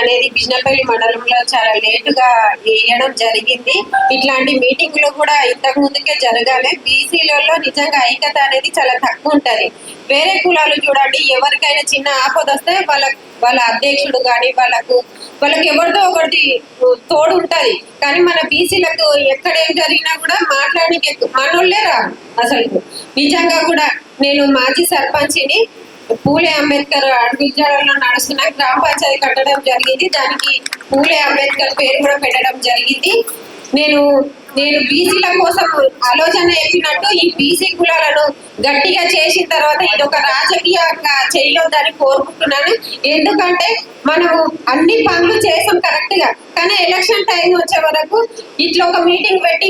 అనేది బిజినపల్లి మండలంలో చాలా లేటుగా వేయడం జరిగింది. ఇట్లాంటి మీటింగ్లు కూడా ఇంతకు ముందుకే జరగాలి. బీసీలలో నిజంగా ఐక్యత అనేది చాలా తక్కువ ఉంటది. వేరే కులాలు చూడండి ఎవరికైనా చిన్న ఆపద వస్తే వాళ్ళ వాళ్ళ అధ్యక్షుడు కానీ వాళ్ళకు వాళ్ళకి ఎవరితో ఒకటి తోడు ఉంటది. కానీ మన బీసీలకు ఎక్కడ ఏం జరిగినా కూడా మాట్లాడడానికి మనోళ్ళే రారు అసలు. నిజంగా కూడా నేను మాజీ సర్పంచిని పూలే అంబేద్కర్ అడుగుజాడలో నడుస్తున్న గ్రామ పంచాయతీ కట్టడం జరిగింది. దానికి పూలే అంబేద్కర్ పేరు కూడా పెట్టడం జరిగింది. నేను నేను బీసీల కోసం ఆలోచన చెప్పినట్టు ఈ బీసీ కులాలను గట్టిగా చేసిన తర్వాత ఇది ఒక రాజకీయ చేయలేదని కోరుకుంటున్నాను. ఎందుకంటే మనము అన్ని పనులు చేసాం పూర్తిగా కానీ ఎలక్షన్ టైం వచ్చే వరకు ఇట్లా ఒక మీటింగ్ పెట్టి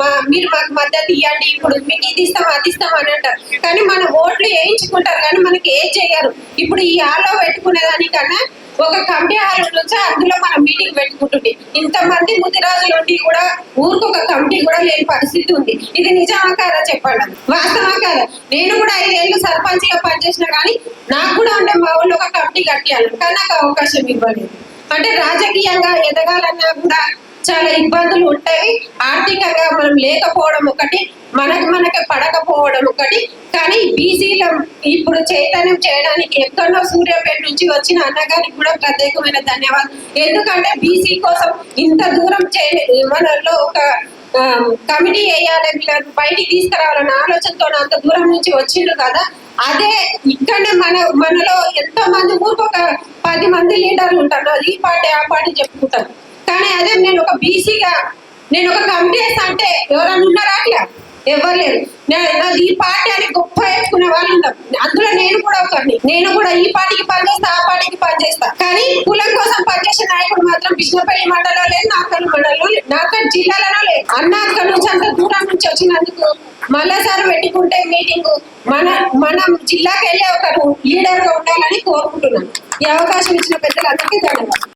మా మీరు మాకు మద్దతు ఇవ్వండి ఇప్పుడు మీకు ఇది ఇస్తాం అది ఇస్తాం అని అంటారు. కానీ మన ఓట్లు వేయించుకుంటారు కానీ మనకి ఏం చేయరు ఇప్పుడు ఈ హాల్లో పెట్టుకునే దానికన్నా ఒక కమిటీ హాల్ నుంచి అందులో మనం మీటింగ్ పెట్టుకుంటుంది. ఇంతమంది ముదిరాజులు ఉండి కూడా ఊరికి ఒక కమిటీ కూడా లేని పరిస్థితి ఉంది. ఇది నిజమా కాదా చెప్పండి. వాస్తవా కాదా? నేను కూడా ఐదేళ్ళు సర్పంచ్గా పనిచేసిన కానీ నాకు కూడా ఉండే మా ఊళ్ళో ఒక కమిటీ కట్టాను కానీ నాకు అవకాశం ఇవ్వలేదు. అంటే రాజకీయంగా ఎదగాలన్నా కూడా చాలా ఇబ్బందులు ఉంటాయి. ఆర్థికంగా మనం లేకపోవడం ఒకటి మనకు మనకి పడకపోవడం ఒకటి. కానీ బీసీల ఇప్పుడు చైతన్యం చేయడానికి ఎక్కడో సూర్యాపేట నుంచి వచ్చిన అన్నగారికి కూడా ప్రత్యేకమైన ధన్యవాదాలు. ఎందుకంటే బీసీ కోసం ఇంత దూరం చేయలేదు. మనలో ఒక కమిటీ వేయాలి బయటికి తీసుకురావాలన్న ఆలోచనతో అంత దూరం నుంచి వచ్చిండు కదా. అదే ఇక్కడనే మన మనలో ఎంతో మంది ఊరికి ఒక పది మంది లీడర్లు ఉంటారు. అది ఈ పార్టీ ఆ పార్టీ చెప్పుకుంటారు. కానీ అదే నేను ఒక బీసీగా నేను ఒక కమిటీ వేస్తా అంటే ఎవరైనా ఉన్నారా అట్లా? ఎవరు లేరు. నేను ఈ పార్టీ అని గొప్ప వేసుకునే వాళ్ళు ఉన్నారు. అందులో నేను కూడా ఒకరిని. నేను కూడా ఈ పార్టీకి పనిచేస్తా ఆ పార్టీకి పనిచేస్తా. కానీ కులం కోసం పనిచేసే నాయకుడు మాత్రం బిష్ణపల్లి మండలం లేదు నాకు మండలంలో లేదు నాకల్ జిల్లాలోనో లేదు అక్కడ నుంచి అంత దూరం నుంచి వచ్చినందుకు మళ్ళాసారి పెట్టుకుంటే మీటింగ్ మన మనం జిల్లాకి వెళ్ళే ఒక లీడర్గా ఉండాలని కోరుకుంటున్నాను. ఈ అవకాశం ఇచ్చిన పెద్దలందరికీ ధన్యవాదాలు.